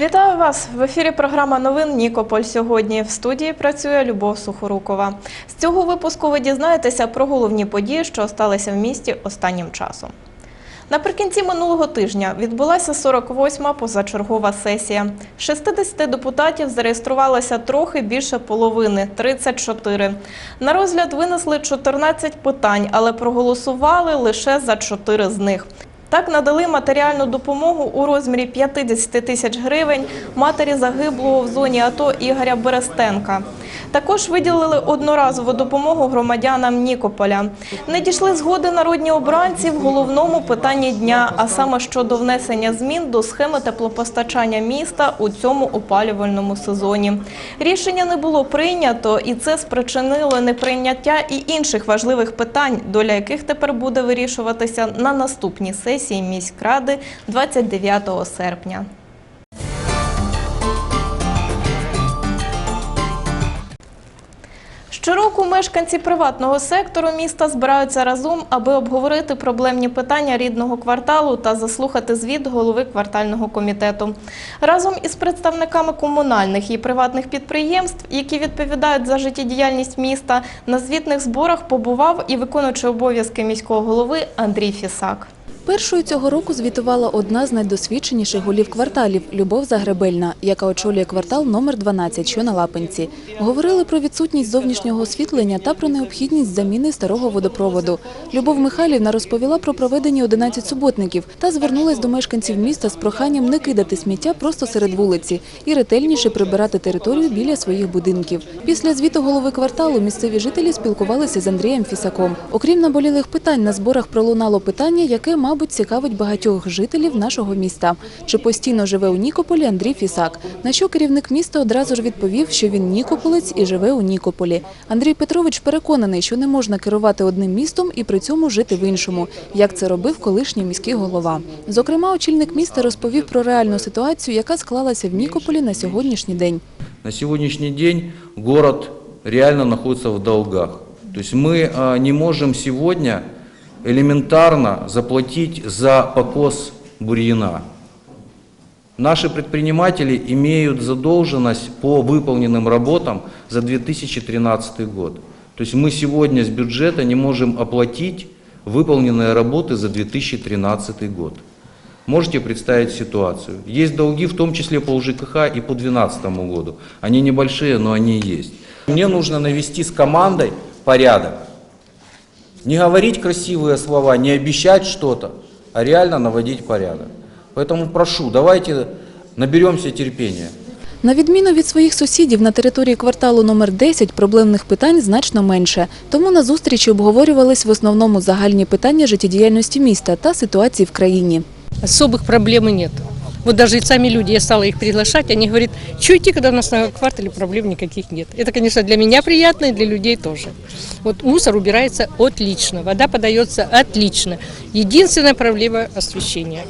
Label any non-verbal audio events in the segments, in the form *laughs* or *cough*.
Вітаю вас в ефірі. Програма новин Нікополь. Сьогодні в студії працює Любов Сухорукова. З цього випуску ви дізнаєтеся про головні події, що сталися в місті останнім часом. Наприкінці минулого тижня відбулася 48-ма позачергова сесія. З 60 депутатів зареєструвалося трохи більше половини 34. На розгляд винесли 14 питань, але проголосували лише за 4 з них. Так надали матеріальну допомогу у розмірі 50 тисяч гривень матері загиблого в зоні АТО Ігоря Берестенка. Також виділили одноразову допомогу громадянам Нікополя. Не дійшли згоди народні обранці в головному питанні дня, а саме щодо внесення змін до схеми теплопостачання міста у цьому опалювальному сезоні. Рішення не було прийнято, і це спричинило неприйняття і інших важливих питань, доля яких тепер буде вирішуватися на наступній сесії міськради 29 серпня. Щороку мешканці приватного сектору міста збираються разом, аби обговорити проблемні питання рідного кварталу та заслухати звіт голови квартального комітету. Разом із представниками комунальних і приватних підприємств, які відповідають за життєдіяльність міста, на звітних зборах побував і виконуючий обов'язки міського голови Андрій Фісак. Першою цього року звітувала одна з найдосвідченіших голів кварталів – Любов Загребельна, яка очолює квартал номер 12, що на Лапинці. Говорили про відсутність зовнішнього освітлення та про необхідність заміни старого водопроводу. Любов Михайлівна розповіла про проведені 11 суботників та звернулась до мешканців міста з проханням не кидати сміття просто серед вулиці і ретельніше прибирати територію біля своїх будинків. Після звіту голови кварталу місцеві жителі спілкувалися з Андрієм Фісаком. Окрім наболілих питань, на зборах пролунало питання, яке, мабуть, цікавить багатьох жителів нашого міста. Чи постійно живе у Нікополі Андрій Фісак? На що керівник міста одразу ж відповів, що він нікополець і живе у Нікополі. Андрій Петрович переконаний, що не можна керувати одним містом і при цьому жити в іншому, як це робив колишній міський голова. Зокрема, очільник міста розповів про реальну ситуацію, яка склалася в Нікополі на сьогоднішній день. На сегодняшний день город реально находится в долгах. То мы не можем сегодня элементарно заплатить за покос бурьяна. Наши предприниматели имеют задолженность по выполненным работам за 2013 год. То есть мы сегодня с бюджета не можем оплатить выполненные работы за 2013 год. Можете представить ситуацию. Есть долги, в том числе по УЖКХ и по 2012 году. Они небольшие, но они есть. Мне нужно навести с командой порядок. Не говорить красивые слова, не обещать что-то, а реально наводить порядок. Поэтому прошу, давайте наберемся терпения. На відміну від своїх сусідів, на території кварталу номер 10 проблемних питань значно менше. Тому на зустрічі обговорювались в основному загальні питання життєдіяльності міста та ситуації в країні. Особых проблем и нет. Вот даже и сами люди, я стала их приглашать, они говорят, идти, когда у нас на квартале проблем никаких нет. Это, конечно, для меня приятно и для людей тоже. Вот мусор убирается отлично, вода подается отлично. Единственная проблема – освещение.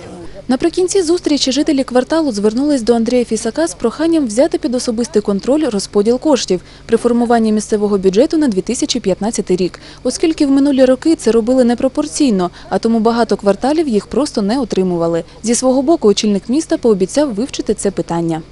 Наприкінці зустрічі жителі кварталу звернулись до Андрія Фісака з проханням взяти під особистий контроль розподіл коштів при формуванні місцевого бюджету на 2015 рік, оскільки в минулі роки це робили непропорційно, а тому багато кварталів їх просто не отримували. Зі свого боку очільник міста пообіцяв вивчити це питання.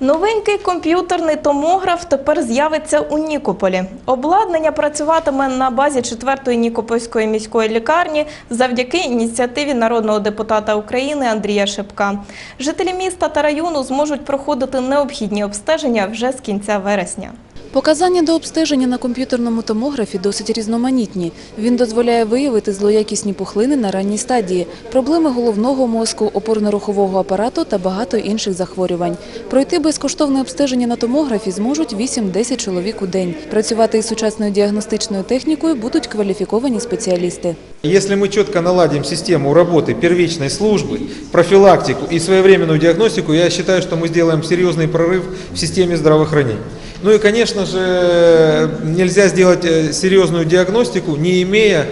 Новенький комп'ютерний томограф тепер з'явиться у Нікополі. Обладнання працюватиме на базі 4-ї Нікопольської міської лікарні завдяки ініціативі народного депутата України Андрія Шепка. Жителі міста та району зможуть проходити необхідні обстеження вже з кінця вересня. Показання до обстеження на комп'ютерному томографі досить різноманітні. Він дозволяє виявити злоякісні пухлини на ранній стадії, проблеми головного мозку, опорно-рухового апарату та багато інших захворювань. Пройти безкоштовне обстеження на томографі зможуть 8-10 чоловік у день. Працювати із сучасною діагностичною технікою будуть кваліфіковані спеціалісти. Если мы четко наладим систему работы первичной службы, профилактику и своевременную диагностику, я считаю, что мы сделаем серьезный прорыв в системе здравоохранения. Ну и, конечно же, нельзя сделать э, серьезную диагностику, не имея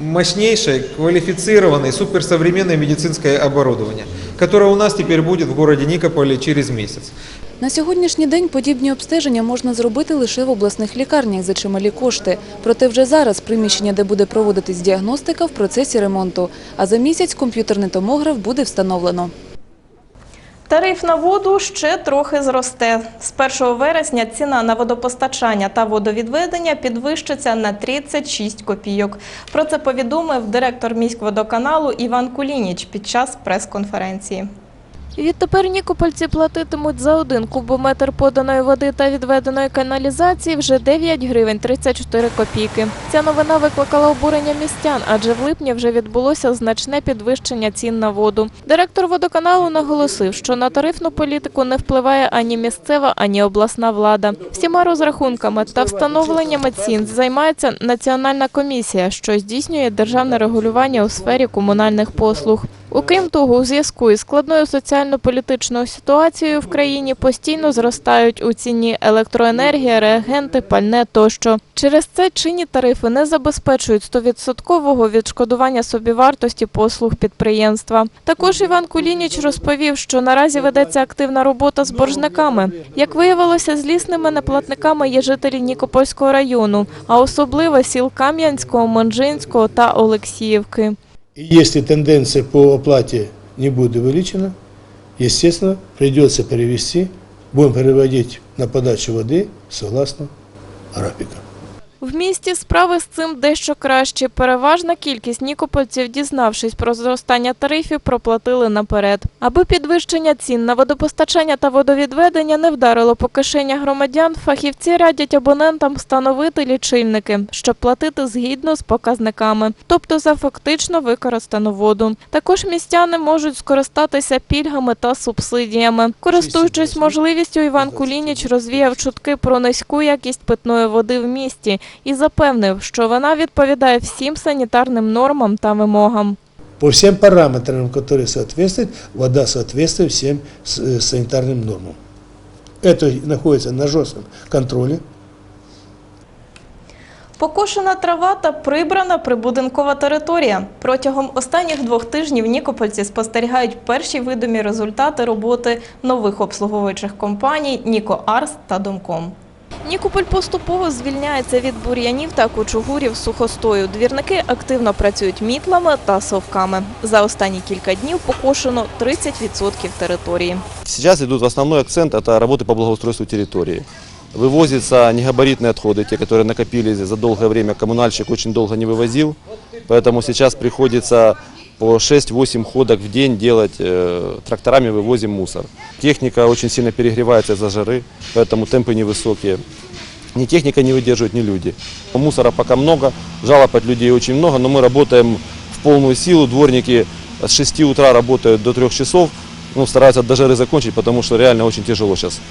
мощнейшей, квалифицированной, суперсовременной медицинское оборудование, которое у нас теперь будет в городе Никополе через месяц. На сьогоднішній день подібні обстеження можна зробити лише в обласних лікарнях за чималі кошти. Проте вже зараз приміщення, де буде проводитись діагностика, в процесі ремонту. А за місяць комп'ютерний томограф буде встановлено. Тариф на воду ще трохи зросте. З 1 вересня ціна на водопостачання та водовідведення підвищиться на 36 копійок. Про це повідомив директор міськводоканалу Іван Кулініч під час прес-конференції. Відтепер нікопольці платитимуть за один кубометр поданої води та відведеної каналізації вже 9 гривень 34 копійки. Ця новина викликала обурення містян, адже в липні вже відбулося значне підвищення цін на воду. Директор водоканалу наголосив, що на тарифну політику не впливає ані місцева, ані обласна влада. Всіма розрахунками та встановленнями цін займається національна комісія, що здійснює державне регулювання у сфері комунальних послуг. Окрім того, у зв'язку із складною соціально-політичною ситуацією в країні постійно зростають у ціні електроенергія, реагенти, пальне тощо. Через це чинні тарифи не забезпечують 100% відшкодування собівартості послуг підприємства. Також Іван Кулініч розповів, що наразі ведеться активна робота з боржниками. Як виявилося, злісними неплатниками є жителі Нікопольського району, а особливо сіл Кам'янського, Монжинського та Олексіївки. И если тенденция по оплате не будет увеличена, естественно, придется перевести, будем переводить на подачу воды согласно графика. В місті справи з цим дещо кращі. Переважна кількість нікопольців, дізнавшись про зростання тарифів, проплатили наперед. Аби підвищення цін на водопостачання та водовідведення не вдарило по кишенях громадян, фахівці радять абонентам встановити лічильники, щоб платити згідно з показниками, тобто за фактично використану воду. Також містяни можуть скористатися пільгами та субсидіями. Користуючись можливістю, Іван Кулініч розвіяв чутки про низьку якість питної води в місті і запевнив, що вона відповідає всім санітарним нормам та вимогам. По всем параметрам, которые соответствуют, вода соответствует всем с- э, санитарным нормам. Это находится на жестком контроле. Покошена трава та прибрана прибудинкова територія. Протягом останніх двох тижнів нікопольці спостерігають перші видимі результати роботи нових обслуговуючих компаній Ніко Арс та Домком. Нікополь поступово звільняється від бур'янів та кучугурів сухостою. Двірники активно працюють мітлами та совками. За останні кілька днів покошено 30% території. Сейчас идут основной акцент, это работы по благоустройству территории. Вывозятся негабаритные отходы, те, которые накопились за долгое время, коммунальщик очень долго не вывозил, поэтому сейчас приходится по 6-8 ходок в день делать, э, тракторами вывозим мусор. Техника очень сильно перегревается из-за жары, поэтому темпы невысокие. Ни техника не выдерживает, ни люди. Мусора пока много, жалоб от людей очень много, но мы работаем в полную силу. Дворники с 6 утра работают до 3 часов, ну, стараются до жары закончить, потому что реально очень тяжело сейчас.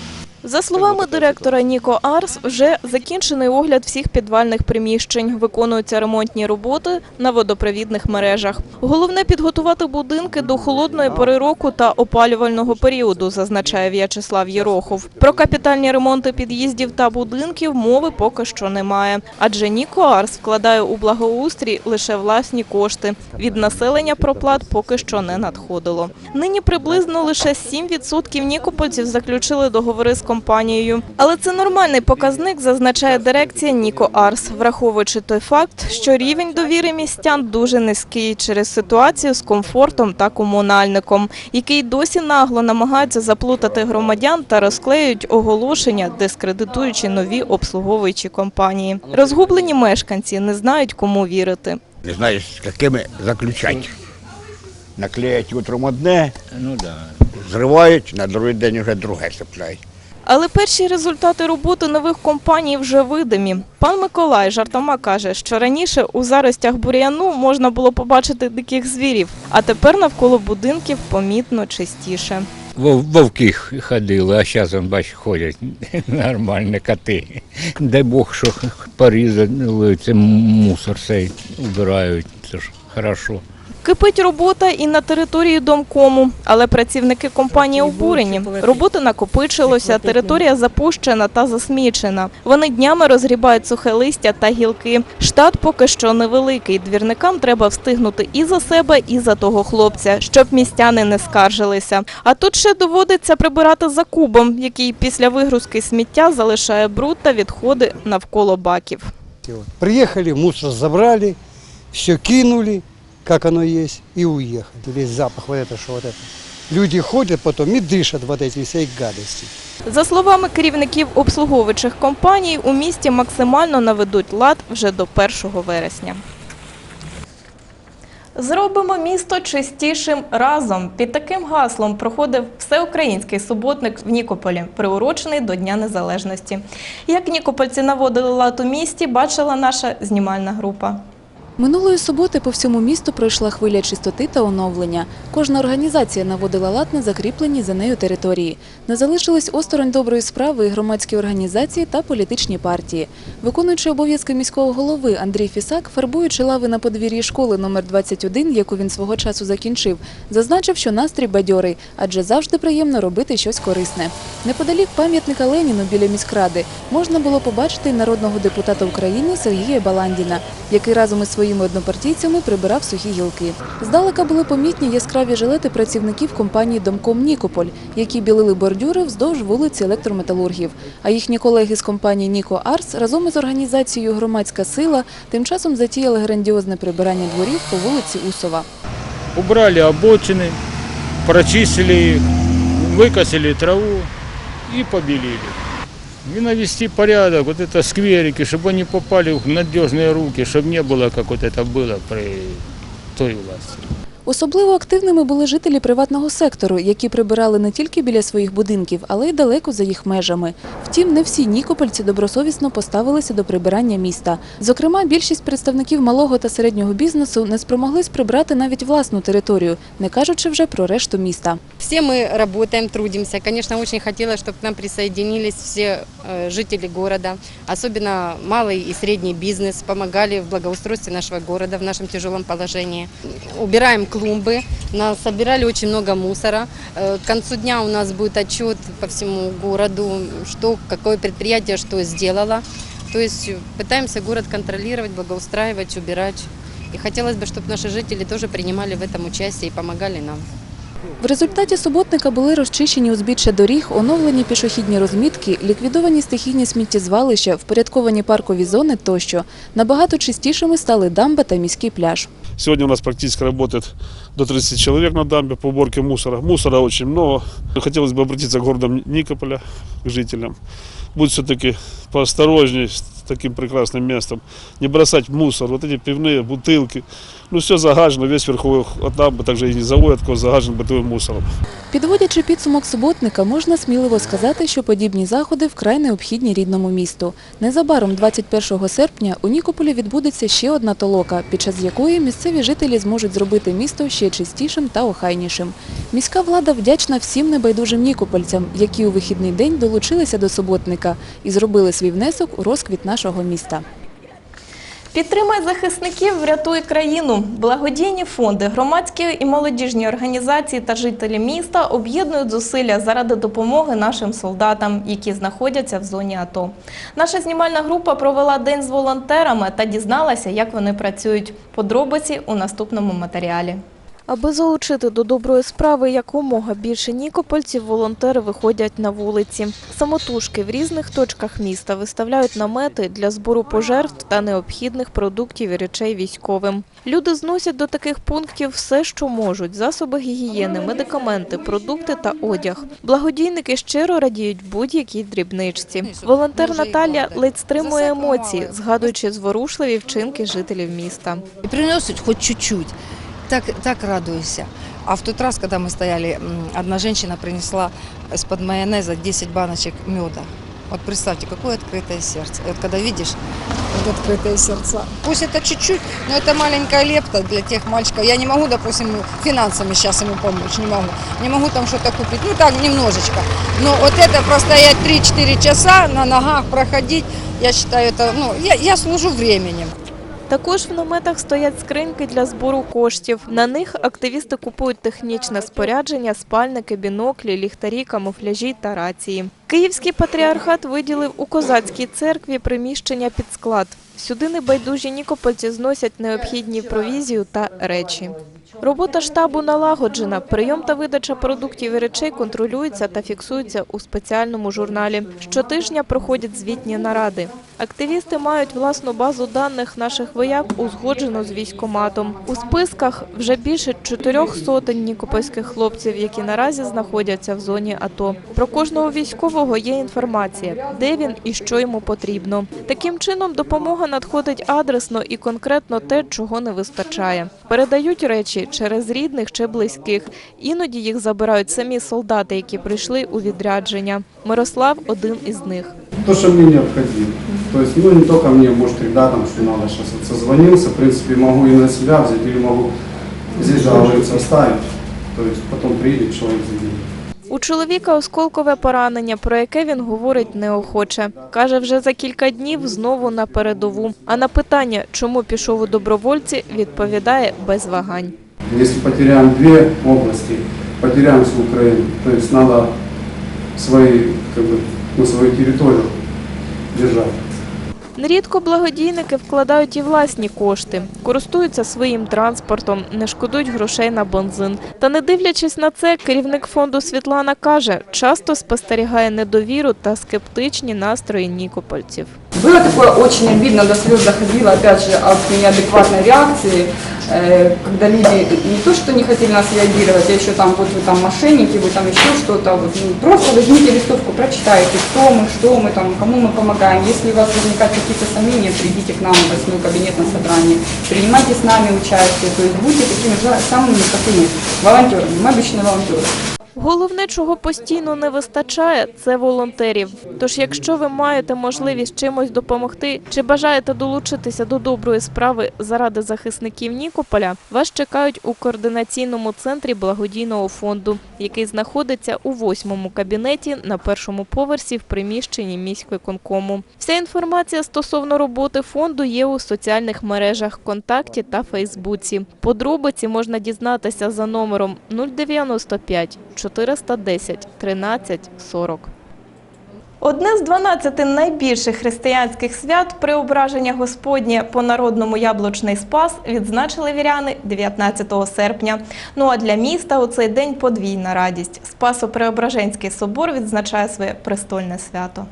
За словами директора Ніко Арс, вже закінчений огляд всіх підвальних приміщень. Виконуються ремонтні роботи на водопровідних мережах. Головне підготувати будинки до холодної пори року та опалювального періоду, зазначає В'ячеслав Єрохов. Про капітальні ремонти під'їздів та будинків мови поки що немає, адже Ніко Арс вкладає у благоустрій лише власні кошти. Від населення проплат поки що не надходило. Нині приблизно лише 7% нікопольців заключили договори з компанією. Але це нормальний показник, зазначає дирекція Ніко Арс, враховуючи той факт, що рівень довіри містян дуже низький через ситуацію з комфортом та комунальником, який досі нагло намагаються заплутати громадян та розклеюють оголошення, дискредитуючи нові обслуговуючі компанії. Розгублені мешканці не знають, кому вірити. Не знаєш, з якими заключати. Наклеять утром одне, Ну да. зривають, на другий день вже друге сипляють. Але перші результати роботи нових компаній вже видимі. Пан Миколай жартома каже, що раніше у заростях бур'яну можна було побачити диких звірів, а тепер навколо будинків помітно чистіше. Вов- Вовки ходили, а зараз, бач, ходять *laughs* нормальні коти. Дай Бог, що порізали, це мусор цей убирають, це ж хорошо. Кипить робота і на території домкому, але працівники компанії обурені. Роботи накопичилося, територія запущена та засмічена. Вони днями розгрібають сухе листя та гілки. Штат поки що невеликий. Двірникам треба встигнути і за себе, і за того хлопця, щоб містяни не скаржилися. А тут ще доводиться прибирати за кубом, який після вигрузки сміття залишає бруд та відходи навколо баків. Приехали, мусор забрали, все кинули, как оно есть, и уехали. Весь запах вот это, что вот это. Люди ходят потом и дышат вот эти всей гадости. За словами керівників обслуговуючих компаній, у місті максимально наведуть лад вже до 1 вересня. Зробимо місто чистішим разом. Під таким гаслом проходив всеукраїнський суботник в Нікополі, приурочений до Дня Незалежності. Як нікопольці наводили лад у місті, бачила наша знімальна група. Минулої суботи по всьому місту пройшла хвиля чистоти та оновлення. Кожна організація наводила лад на закріплені за нею території. Не залишились осторонь доброї справи і громадські організації та політичні партії. Виконуючи обов'язки міського голови Андрій Фісак, фарбуючи лави на подвір'ї школи номер 21, яку він свого часу закінчив, зазначив, що настрій бадьорий, адже завжди приємно робити щось корисне. Неподалік пам'ятника Леніну біля міськради можна було побачити народного депутата України Сергія Баландіна, який разом із своїми однопартійцями прибирав сухі гілки. Здалека були помітні яскраві жилети працівників компанії Домком Нікополь, які білили бордюри вздовж вулиці електрометалургів. А їхні колеги з компанії Ніко Арс разом із організацією Громадська сила тим часом затіяли грандіозне прибирання дворів по вулиці Усова. Убрали обочины, прочистили их, выкосили траву и побелили. И навести порядок, вот это скверики, чтобы они попали в надежные руки, чтобы не было, как вот это было при той власти. Особливо активними були жителі приватного сектору, які прибирали не тільки біля своїх будинків, але й далеко за їх межами. Втім, не всі нікопольці добросовісно поставилися до прибирання міста. Зокрема, більшість представників малого та середнього бізнесу не спромоглись прибрати навіть власну територію, не кажучи вже про решту міста. Все мы работаем, трудимся. Конечно, очень хотелось, чтобы к нам присоединились все э, жители города, особенно малый и средний бизнес, помогали в благоустройстве нашего города в нашем тяжелом положении. Убираем клумбы, собирали очень много мусора. Э, К концу дня у нас будет отчет по всему городу, что какое предприятие что сделало. То есть э, пытаемся город контролировать, благоустраивать, убирать. И хотелось бы, чтобы наши жители тоже принимали в этом участие и помогали нам. В результаті суботника були розчищені узбіччя доріг, оновлені пішохідні розмітки, ліквідовані стихійні сміттєзвалища, впорядковані паркові зони тощо. Набагато чистішими стали дамба та міський пляж. Сегодня у нас практически работает до 30 человек на дамбе по уборке мусора. Мусора очень много. Хотелось бы обратиться к городам Никополя, к жителям. Будь все-таки поосторожней с таким прекрасным местом. Не бросать мусор, вот эти пивные бутылки. Ну все загажено, весь верховой от дамбы, также и низовой откос загажен бытовым мусором. Підводячи підсумок суботника, можна сміливо сказати, що подібні заходи вкрай необхідні рідному місту. Незабаром, 21 серпня, у Нікополі відбудеться ще одна толока, під час якої місцеві жителі зможуть зробити місто ще чистішим та охайнішим. Міська влада вдячна всім небайдужим нікопольцям, які у вихідний день долучилися до суботника і зробили свій внесок у розквіт нашого міста. Підтримай захисників, врятуй країну. Благодійні фонди, громадські і молодіжні організації та жителі міста об'єднують зусилля заради допомоги нашим солдатам, які знаходяться в зоні АТО. Наша знімальна група провела день з волонтерами та дізналася, як вони працюють. Подробиці у наступному матеріалі. Аби залучити до доброї справи якомога більше нікопольців, волонтери виходять на вулиці. Самотужки в різних точках міста виставляють намети для збору пожертв та необхідних продуктів і речей військовим. Люди зносять до таких пунктів все, що можуть: засоби гігієни, медикаменти, продукти та одяг. Благодійники щиро радіють будь-якій дрібничці. Волонтер Наталя ледь стримує емоції, згадуючи зворушливі вчинки жителів міста. И приносят хоть чуть-чуть. Так, так радуюсь. А в тот раз, когда мы стояли, одна женщина принесла из-под майонеза 10 баночек меда. Вот представьте, какое открытое сердце. И вот когда видишь вот открытое сердце. Пусть это чуть-чуть, но это маленькая лепта для тех мальчиков. Я не могу, допустим, финансами сейчас ему помочь, не могу. Не могу там что-то купить, ну так, немножечко. Но вот это простоять 3-4 часа на ногах проходить, я считаю, это, ну, я, я служу временем. Також в наметах стоять скриньки для збору коштів. На них активісти купують технічне спорядження, спальники, біноклі, ліхтарі, камуфляжі та рації. Київський патріархат виділив у козацькій церкві приміщення під склад. Сюди небайдужі нікопольці зносять необхідні провізію та речі. Робота штабу налагоджена. Прийом та видача продуктів і речей контролюються та фіксуються у спеціальному журналі. Щотижня проходять звітні наради. Активісти мають власну базу даних наших вояк, узгоджену з військоматом. У списках вже більше чотирьох сотень нікопольських хлопців, які наразі знаходяться в зоні АТО. Про кожного військового є інформація, де він і що йому потрібно. Таким чином, допомога надходить адресно і конкретно те, чого не вистачає. Передають речі через рідних чи близьких. Іноді їх забирають самі солдати, які прийшли у відрядження. Мирослав один із них. То, что мне необходимо. То есть, ну, не только мне, может, ребятам, что надо сейчас вот созвонился, в принципе, могу и на себя взять, или могу здесь жалуется оставить. То есть, потом приедет человек заберет. У чоловіка осколкове поранення, про яке він говорить неохоче. Каже, вже за кілька днів знову на передову. А на питання, чому пішов у добровольці, відповідає без вагань. Если потеряем две области, потеряем всю Украину. То есть, надо свои, как бы, на свою територію держави. Нерідко благодійники вкладають і власні кошти, користуються своїм транспортом, не шкодують грошей на бензин. Та не дивлячись на це, керівник фонду Світлана каже, часто спостерігає недовіру та скептичні настрої нікопольців. Было такое очень обидно, до слез доходило, опять же, от неадекватной реакции, э, когда люди не то, что не хотели нас реагировать, а еще там, вот вы там мошенники, вы там еще что-то, вот, ну, просто возьмите листовку, прочитайте, кто мы, что мы там, кому мы помогаем. Если у вас возникают какие-то сомнения, придите к нам в восьмой кабинет на собрание, принимайте с нами участие, то есть будьте такими же самыми, как и мы, волонтерами, мы обычные волонтеры. Головне, чого постійно не вистачає, це волонтерів. Тож, якщо ви маєте можливість чимось допомогти чи бажаєте долучитися до доброї справи заради захисників Нікополя, вас чекають у координаційному центрі благодійного фонду, який знаходиться у восьмому кабінеті на першому поверсі в приміщенні міськвиконкому. Вся інформація стосовно роботи фонду є у соціальних мережах ВКонтакті та Фейсбуці. Подробиці можна дізнатися за номером 095 410 13 40. Одне з 12 найбільших християнських свят преображення Господнє по народному яблучний спас відзначили віряни 19 серпня. Ну а для міста у цей день подвійна радість. Спасо-Преображенський собор відзначає своє престольне свято.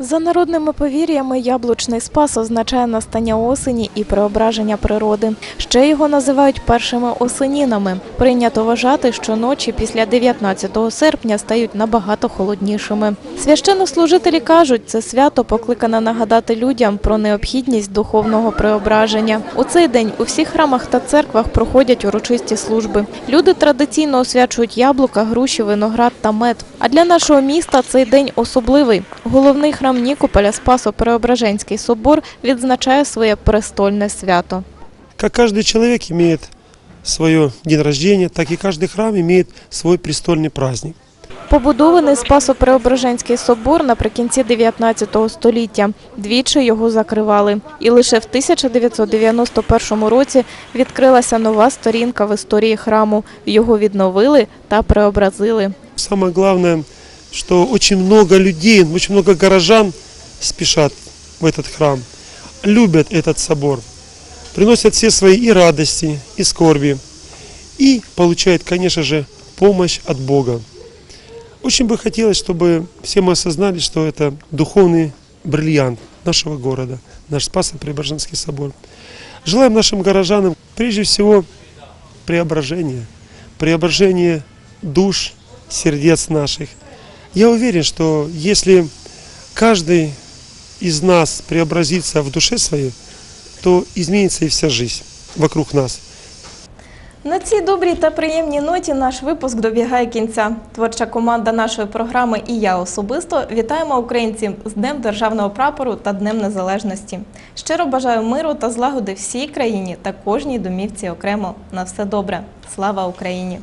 За народними повір'ями, яблучний спас означає настання осені і преображення природи. Ще його називають першими осенінами. Прийнято вважати, що ночі після 19 серпня стають набагато холоднішими. Священнослужителі кажуть, це свято покликане нагадати людям про необхідність духовного преображення. У цей день у всіх храмах та церквах проходять урочисті служби. Люди традиційно освячують яблука, груші, виноград та мед. А для нашого міста цей день особливий. Головний храм Нікополя Спасо-Преображенський собор відзначає своє престольне свято. Как каждый человек имеет свое день рождения, так и каждый храм имеет свой престольный праздник. Побудований Спасо-Преображенський собор наприкінці 19 століття. Двічі його закривали. І лише в 1991 році відкрилася нова сторінка в історії храму. Його відновили та преобразили. Самое главное, что очень много людей, очень много горожан спешат в этот храм, любят этот собор, приносят все свои и радости, и скорби, и получают, конечно же, помощь от Бога. Очень бы хотелось, чтобы все мы осознали, что это духовный бриллиант нашего города, наш Спасо-Преображенский собор. Желаем нашим горожанам прежде всего преображения, преображения душ, сердец наших. Я уверен, что если каждый из нас преобразится в душе своей, то изменится и вся жизнь вокруг нас. На цій добрій та приємній ноті наш випуск добігає кінця. Творча команда нашої програми і я особисто вітаємо українців з Днем Державного прапору та Днем Незалежності. Щиро бажаю миру та злагоди всій країні та кожній домівці окремо. На все добре. Слава Україні!